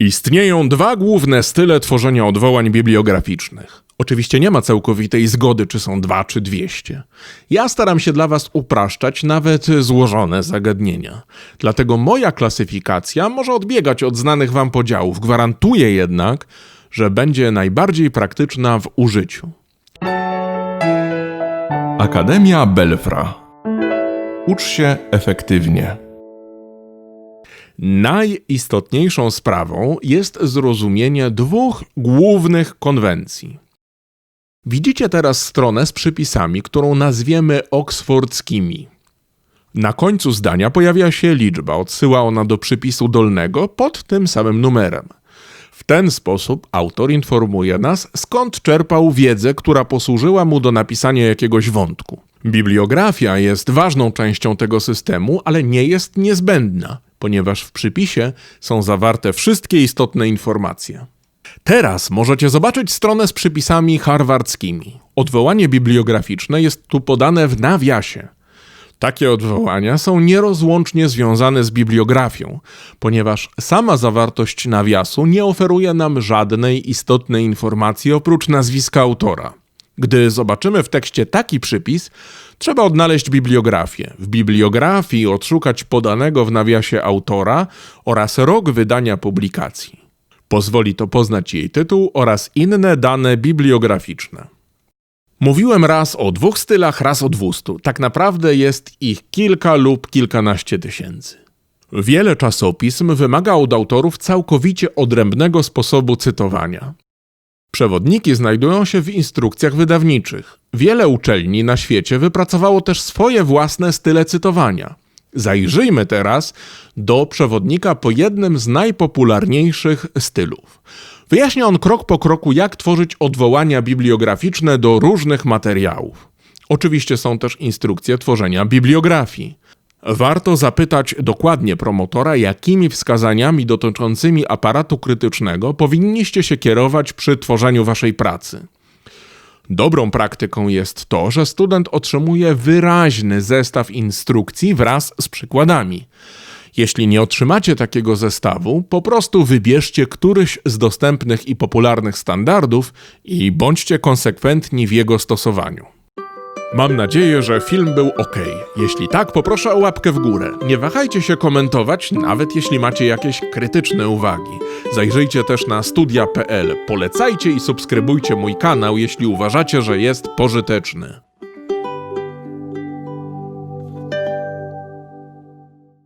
Istnieją dwa główne style tworzenia odwołań bibliograficznych. Oczywiście nie ma całkowitej zgody, czy są dwa, czy dwieście. Ja staram się dla Was upraszczać nawet złożone zagadnienia. Dlatego moja klasyfikacja może odbiegać od znanych Wam podziałów. Gwarantuję jednak, że będzie najbardziej praktyczna w użyciu. Akademia Belfra. Ucz się efektywnie. Najistotniejszą sprawą jest zrozumienie dwóch głównych konwencji. Widzicie teraz stronę z przypisami, którą nazwiemy oksfordzkimi. Na końcu zdania pojawia się liczba, odsyła ona do przypisu dolnego pod tym samym numerem. W ten sposób autor informuje nas, skąd czerpał wiedzę, która posłużyła mu do napisania jakiegoś wątku. Bibliografia jest ważną częścią tego systemu, ale nie jest niezbędna, ponieważ w przypisie są zawarte wszystkie istotne informacje. Teraz możecie zobaczyć stronę z przypisami harwardzkimi. Odwołanie bibliograficzne jest tu podane w nawiasie. Takie odwołania są nierozłącznie związane z bibliografią, ponieważ sama zawartość nawiasu nie oferuje nam żadnej istotnej informacji oprócz nazwiska autora. Gdy zobaczymy w tekście taki przypis, trzeba odnaleźć bibliografię. W bibliografii odszukać podanego w nawiasie autora oraz rok wydania publikacji. Pozwoli to poznać jej tytuł oraz inne dane bibliograficzne. Mówiłem raz o dwóch stylach, raz o dwustu. Tak naprawdę jest ich kilka lub kilkanaście tysięcy. Wiele czasopism wymaga od autorów całkowicie odrębnego sposobu cytowania. Przewodniki znajdują się w instrukcjach wydawniczych. Wiele uczelni na świecie wypracowało też swoje własne style cytowania. Zajrzyjmy teraz do przewodnika po jednym z najpopularniejszych stylów. Wyjaśnia on krok po kroku, jak tworzyć odwołania bibliograficzne do różnych materiałów. Oczywiście są też instrukcje tworzenia bibliografii. Warto zapytać dokładnie promotora, jakimi wskazaniami dotyczącymi aparatu krytycznego powinniście się kierować przy tworzeniu waszej pracy. Dobrą praktyką jest to, że student otrzymuje wyraźny zestaw instrukcji wraz z przykładami. Jeśli nie otrzymacie takiego zestawu, po prostu wybierzcie któryś z dostępnych i popularnych standardów i bądźcie konsekwentni w jego stosowaniu. Mam nadzieję, że film był ok. Jeśli tak, poproszę o łapkę w górę. Nie wahajcie się komentować, nawet jeśli macie jakieś krytyczne uwagi. Zajrzyjcie też na studia.pl. Polecajcie i subskrybujcie mój kanał, jeśli uważacie, że jest pożyteczny.